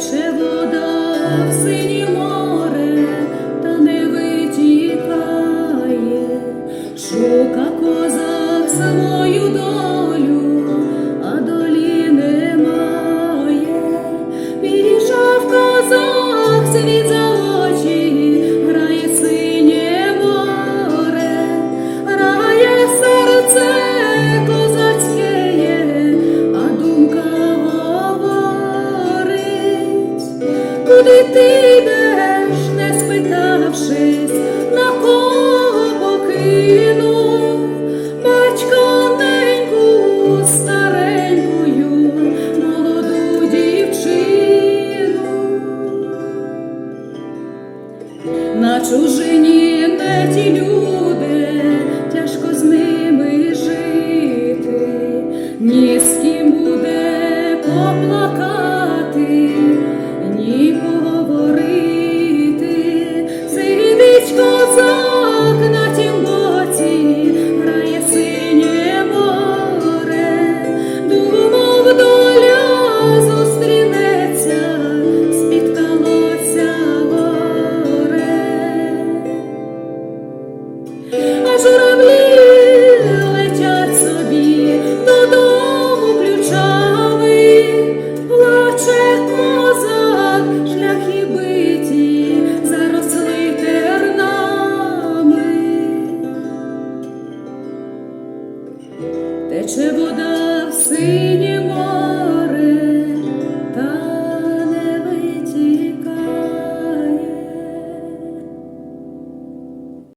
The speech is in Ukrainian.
Тече вода в синє куди ти йдеш, не спитавшись, на кого покинув? Батько неньку старенькою, молоду дівчину. На чужині не ті люди, тяжко з ними жити, ні з ким буде поплакати, тече вода в синій.